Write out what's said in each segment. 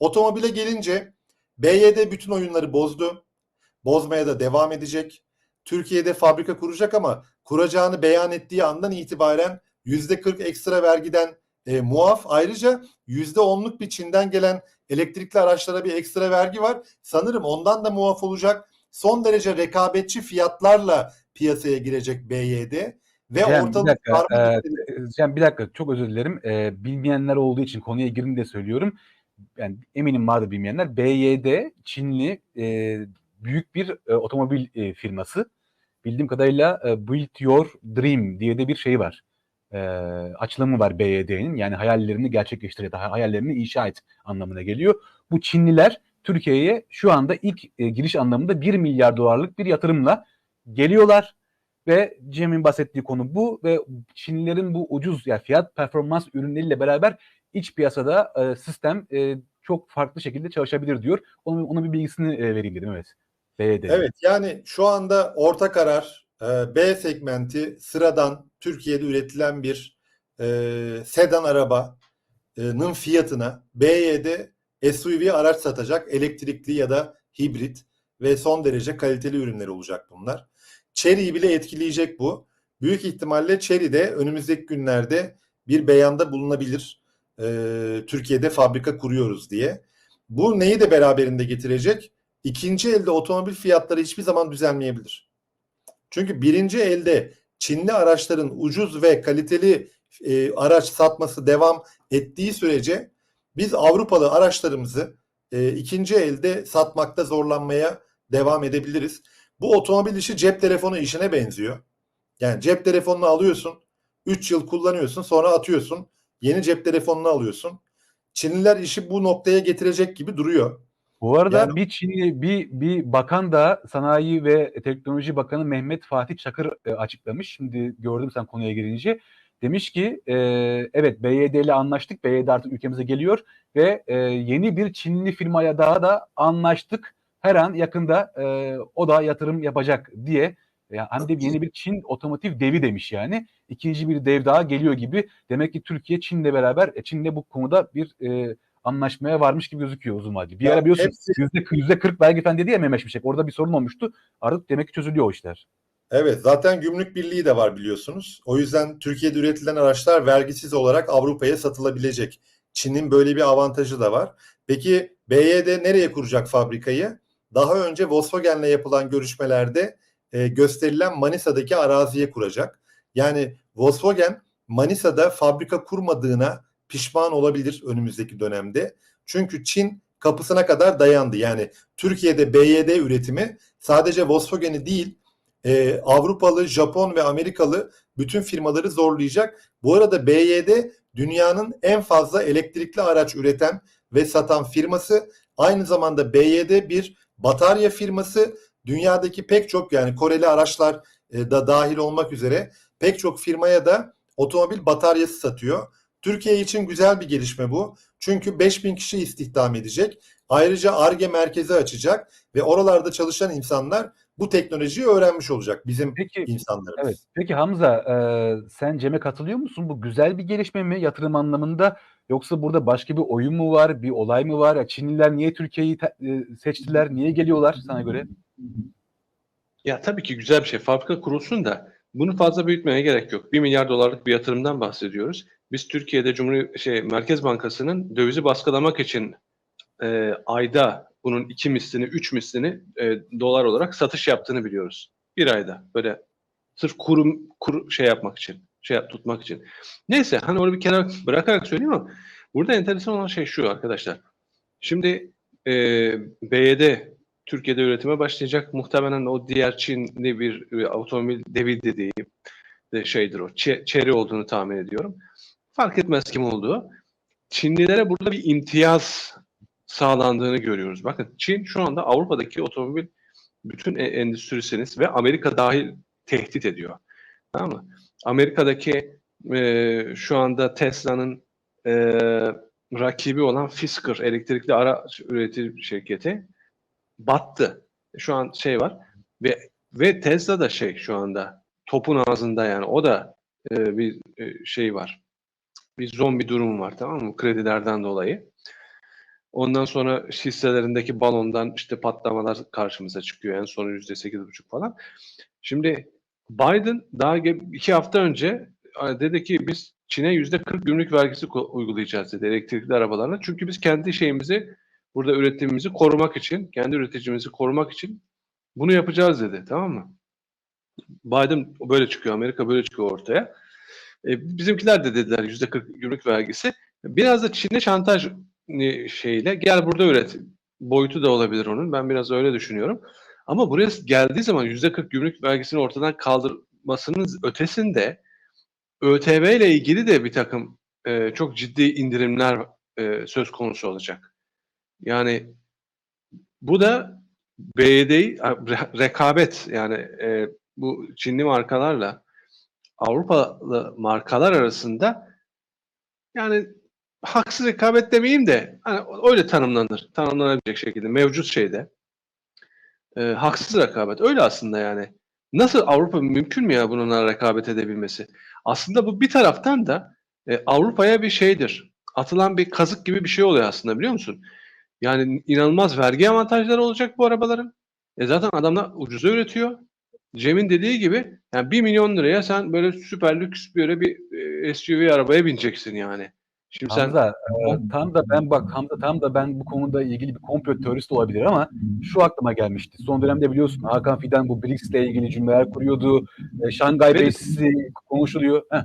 Otomobile gelince BYD bütün oyunları bozdu. Bozmaya da devam edecek. Türkiye'de fabrika kuracak ama kuracağını beyan ettiği andan itibaren %40 ekstra vergiden e, muaf. Ayrıca %10'luk bir Çin'den gelen elektrikli araçlara bir ekstra vergi var. Sanırım ondan da muaf olacak. Son derece rekabetçi fiyatlarla piyasaya girecek BYD ve Cem, bir ortalık dakika, karma e, Cem bir dakika çok özür dilerim. E, bilmeyenler olduğu için konuya girdim diye söylüyorum. Yani eminim vardır bilmeyenler. BYD Çinli e, büyük bir e, otomobil e, firması. Bildiğim kadarıyla e, Build Your Dream diye de bir şey var. E, açılımı var BYD'nin. Yani hayallerini gerçekleştir ya da hayallerini inşa et anlamına geliyor. Bu Çinliler Türkiye'ye şu anda ilk e, giriş anlamında 1 milyar dolarlık bir yatırımla geliyorlar ve Cem'in bahsettiği konu bu ve Çinlilerin bu ucuz yani fiyat performans ürünleriyle beraber iç piyasada e, sistem e, çok farklı şekilde çalışabilir diyor. Onun, onun bir bilgisini e, vereyim dedim evet. BYD. Evet yani şu anda orta karar e, B segmenti sıradan Türkiye'de üretilen bir e, sedan arabanın fiyatına BYD SUV araç satacak elektrikli ya da hibrit ve son derece kaliteli ürünler olacak bunlar. Chery'yi bile etkileyecek bu. Büyük ihtimalle Chery de önümüzdeki günlerde bir beyanda bulunabilir. Ee, Türkiye'de fabrika kuruyoruz diye. Bu neyi de beraberinde getirecek? İkinci elde otomobil fiyatları hiçbir zaman düzelmeyebilir. Çünkü birinci elde Çinli araçların ucuz ve kaliteli e, araç satması devam ettiği sürece biz Avrupalı araçlarımızı e, ikinci elde satmakta zorlanmaya devam edebiliriz. Bu otomobil işi cep telefonu işine benziyor. Yani cep telefonunu alıyorsun, 3 yıl kullanıyorsun, sonra atıyorsun. Yeni cep telefonunu alıyorsun. Çinliler işi bu noktaya getirecek gibi duruyor. Bu arada Yani- bir Çinli bir bir bakan da Sanayi ve Teknoloji Bakanı Mehmet Fatih Çakır e, açıklamış. Şimdi gördüm sen konuya girince. Demiş ki e, evet BYD ile anlaştık. BYD artık ülkemize geliyor ve e, yeni bir Çinli firmaya daha da anlaştık. Her an yakında e, o da yatırım yapacak diye ya hem de yeni bir Çin otomotiv devi demiş yani. İkinci bir dev daha geliyor gibi. Demek ki Türkiye Çin'le beraber e, Çin'le bu konuda bir e, anlaşmaya varmış gibi gözüküyor uzun vadeli. Bir Ya ara biliyorsun yüzde 40 vergi falan dedi ya Mehmet Şimşek. Orada bir sorun olmuştu. Artık demek ki çözülüyor o işler. Evet zaten gümrük birliği de var biliyorsunuz. O yüzden Türkiye'de üretilen araçlar vergisiz olarak Avrupa'ya satılabilecek. Çin'in böyle bir avantajı da var. Peki BYD nereye kuracak fabrikayı? Daha önce Volkswagen'le yapılan görüşmelerde e, gösterilen Manisa'daki araziye kuracak. Yani Volkswagen Manisa'da fabrika kurmadığına pişman olabilir önümüzdeki dönemde. Çünkü Çin kapısına kadar dayandı. Yani Türkiye'de BYD üretimi sadece Volkswagen'i değil e, Avrupalı, Japon ve Amerikalı bütün firmaları zorlayacak. Bu arada BYD dünyanın en fazla elektrikli araç üreten ve satan firması. Aynı zamanda BYD bir batarya firması. Dünyadaki pek çok yani Koreli araçlar e, da dahil olmak üzere pek çok firmaya da otomobil bataryası satıyor. Türkiye için güzel bir gelişme bu. Çünkü 5000 kişi istihdam edecek. Ayrıca ARGE merkezi açacak ve oralarda çalışan insanlar bu teknolojiyi öğrenmiş olacak bizim Peki insanlarımız. evet. Peki Hamza e, sen Cem'e katılıyor musun? Bu güzel bir gelişme mi yatırım anlamında yoksa burada başka bir oyun mu var, bir olay mı var? Ya Çinliler niye Türkiye'yi e, seçtiler? Niye geliyorlar sana göre? Ya tabii ki güzel bir şey. Fabrika kurulsun da bunu fazla büyütmeye gerek yok. 1 milyar dolarlık bir yatırımdan bahsediyoruz. Biz Türkiye'de Cumhuriyet şey Merkez Bankası'nın dövizi baskılamak için e, ayda bunun iki mislini, üç mislini e, dolar olarak satış yaptığını biliyoruz. Bir ayda böyle sırf kurum kur şey yapmak için, şey tutmak için. Neyse hani onu bir kenara bırakarak söyleyeyim ama burada enteresan olan şey şu arkadaşlar. Şimdi e, BYD Türkiye'de üretime başlayacak. Muhtemelen o diğer Çinli bir, bir otomobil devi dediği de şeydir o. Çe- Chery olduğunu tahmin ediyorum. Fark etmez kim olduğu. Çinlilere burada bir imtiyaz sağlandığını görüyoruz. Bakın Çin şu anda Avrupa'daki otomobil bütün e- endüstrisini ve Amerika dahil tehdit ediyor. Tamam mı? Amerika'daki e, şu anda Tesla'nın e, rakibi olan Fisker elektrikli araç üretim şirketi battı. Şu an şey var ve ve Tesla da şey şu anda topun ağzında yani o da e, bir e, şey var. Bir zombi durum var tamam mı? Kredilerden dolayı. Ondan sonra hisselerindeki balondan işte patlamalar karşımıza çıkıyor. En son %8,5 falan. Şimdi Biden daha iki hafta önce dedi ki biz Çin'e %40 gümrük vergisi uygulayacağız dedi elektrikli arabalarına. Çünkü biz kendi şeyimizi burada üretimimizi korumak için, kendi üreticimizi korumak için bunu yapacağız dedi. Tamam mı? Biden böyle çıkıyor, Amerika böyle çıkıyor ortaya. E, bizimkiler de dediler %40 gümrük vergisi. Biraz da Çin'e şantaj e, şeyle gel burada üret boyutu da olabilir onun. Ben biraz öyle düşünüyorum. Ama buraya geldiği zaman %40 gümrük vergisini ortadan kaldırmasının ötesinde ÖTV ile ilgili de bir takım e, çok ciddi indirimler e, söz konusu olacak. Yani bu da BYD rekabet yani e, bu Çinli markalarla Avrupalı markalar arasında yani haksız rekabet demeyeyim de hani öyle tanımlanır. Tanımlanabilecek şekilde mevcut şeyde. E, haksız rekabet. Öyle aslında yani. Nasıl Avrupa mümkün mü ya bununla rekabet edebilmesi? Aslında bu bir taraftan da e, Avrupa'ya bir şeydir. Atılan bir kazık gibi bir şey oluyor aslında biliyor musun? Yani inanılmaz vergi avantajları olacak bu arabaların. E zaten adamlar ucuza üretiyor. Cem'in dediği gibi yani 1 milyon liraya sen böyle süper lüks böyle bir e, SUV arabaya bineceksin yani. Şimdi sen Hamza, e, tam da ben bak Hamza tam da ben bu konuda ilgili bir komplo teorist olabilir ama şu aklıma gelmişti. Son dönemde biliyorsun Hakan Fidan bu BRICS ile ilgili cümleler kuruyordu. E, Şangay Beşisi konuşuluyor. Heh,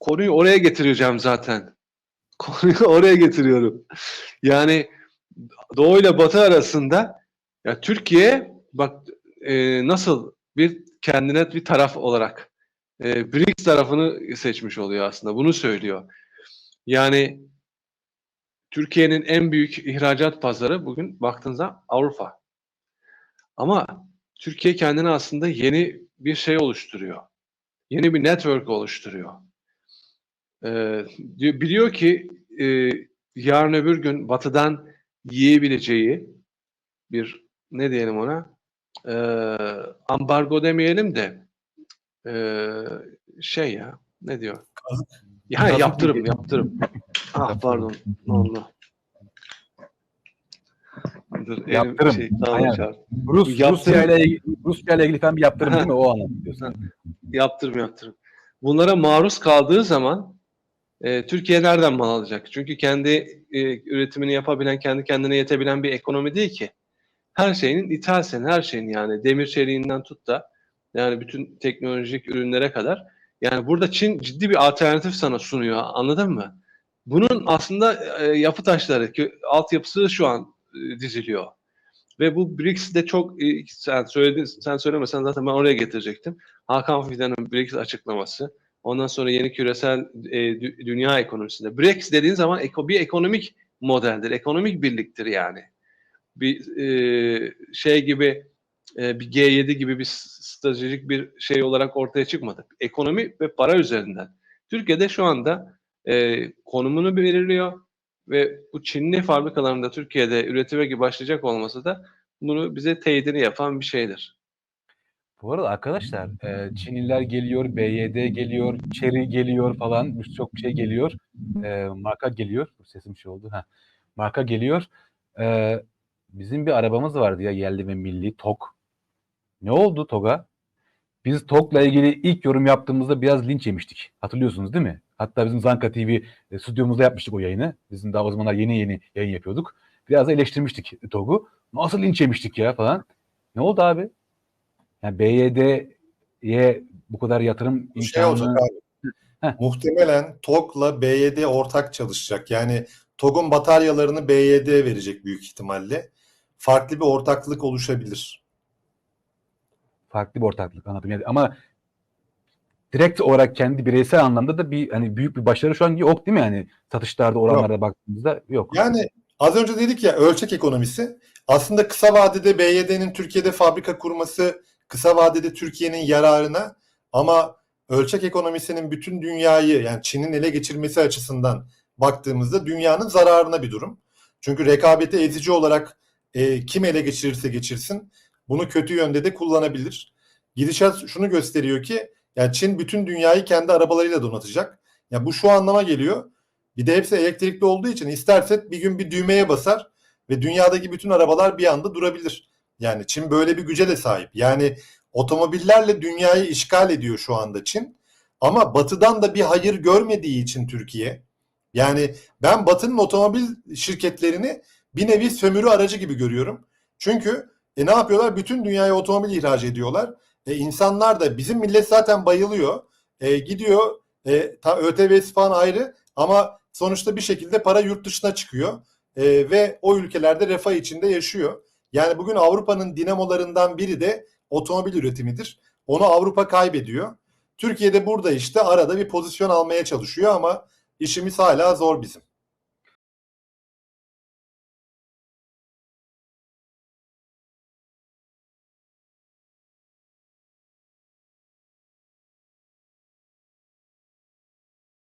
konuyu oraya getireceğim zaten. Konuyu oraya getiriyorum. Yani Doğu ile Batı arasında ya Türkiye bak e, nasıl bir kendine bir taraf olarak e, BRICS tarafını seçmiş oluyor aslında. Bunu söylüyor. Yani Türkiye'nin en büyük ihracat pazarı bugün baktığınızda Avrupa. Ama Türkiye kendine aslında yeni bir şey oluşturuyor. Yeni bir network oluşturuyor. Ee, biliyor ki e, yarın öbür gün batıdan yiyebileceği bir ne diyelim ona Ee, ambargo demeyelim de ee, şey ya ne diyor? Ya yaptırım yaptırım. ah pardon ne oldu? Dur, Yaptırım. Şey, Aynen. Rus, Yaptırım. Rusya ile ilgili, Rusya ile ilgili falan bir yaptırım değil mi? O anlamda diyorsun. Yaptırım yaptırım. Bunlara maruz kaldığı zaman e, Türkiye nereden mal alacak? Çünkü kendi e, üretimini yapabilen, kendi kendine yetebilen bir ekonomi değil ki. Her şeyinin ithal sen, her şeyin yani demir çeliğinden tut da yani bütün teknolojik ürünlere kadar. Yani burada Çin ciddi bir alternatif sana sunuyor. Anladın mı? Bunun aslında e, yapı taşları, ki altyapısı şu an e, diziliyor. Ve bu BRICS'de çok e, sen söyledin, sen söylemesen zaten ben oraya getirecektim. Hakan Fidan'ın BRICS açıklaması. Ondan sonra yeni küresel e, dü- dünya ekonomisinde. BRICS dediğin zaman eko, bir ekonomik modeldir, ekonomik birliktir yani. Bir e, şey gibi, e, bir G7 gibi bir stratejik bir şey olarak ortaya çıkmadı. Ekonomi ve para üzerinden. Türkiye'de şu anda e, konumunu belirliyor ve bu Çinli fabrikalarında Türkiye'de üretime başlayacak olması da bunu bize teyidini yapan bir şeydir. Bu arada arkadaşlar e, Çinliler geliyor, BYD geliyor, Chery geliyor falan birçok şey geliyor. E, marka geliyor. Bu sesim şey oldu. Ha. Marka geliyor. E, bizim bir arabamız vardı ya yerli ve milli TOG. Ne oldu TOG'a? Biz TOG'la ilgili ilk yorum yaptığımızda biraz linç yemiştik. Hatırlıyorsunuz değil mi? Hatta bizim Zanka TV e, stüdyomuzda yapmıştık o yayını. Bizim daha o zamanlar yeni yeni yayın yapıyorduk. Biraz da eleştirmiştik TOG'u. Nasıl linç yemiştik ya falan. Ne oldu abi? Yani BYD'ye bu kadar yatırım şey imkanı olacak abi. Heh. Muhtemelen TOG'la BYD ortak çalışacak. Yani TOG'un bataryalarını BYD verecek büyük ihtimalle. Farklı bir ortaklık oluşabilir. farklı bir ortaklık anladım. Yani ama direkt olarak kendi bireysel anlamda da bir hani büyük bir başarı şu an yok değil mi? Yani satışlarda oranlara baktığımızda yok. Yani az önce dedik ya ölçek ekonomisi. Aslında kısa vadede BYD'nin Türkiye'de fabrika kurması kısa vadede Türkiye'nin yararına ama ölçek ekonomisinin bütün dünyayı yani Çin'in ele geçirmesi açısından baktığımızda dünyanın zararına bir durum. Çünkü rekabeti ezici olarak e, kim ele geçirirse geçirsin bunu kötü yönde de kullanabilir. Gidişat şunu gösteriyor ki yani Çin bütün dünyayı kendi arabalarıyla donatacak. Ya bu şu anlama geliyor. Bir de hepsi elektrikli olduğu için isterse bir gün bir düğmeye basar ve dünyadaki bütün arabalar bir anda durabilir. Yani Çin böyle bir güce de sahip. Yani otomobillerle dünyayı işgal ediyor şu anda Çin. Ama batıdan da bir hayır görmediği için Türkiye. Yani ben batının otomobil şirketlerini bir nevi sömürü aracı gibi görüyorum. Çünkü e, ne yapıyorlar? Bütün dünyaya otomobil ihraç ediyorlar. E, insanlar da bizim millet zaten bayılıyor. E, gidiyor e, ta, ÖTV'si falan ayrı ama sonuçta bir şekilde para yurt dışına çıkıyor. E, ve o ülkelerde refah içinde yaşıyor. Yani bugün Avrupa'nın dinamolarından biri de otomobil üretimidir. Onu Avrupa kaybediyor. Türkiye'de burada işte arada bir pozisyon almaya çalışıyor ama işimiz hala zor bizim.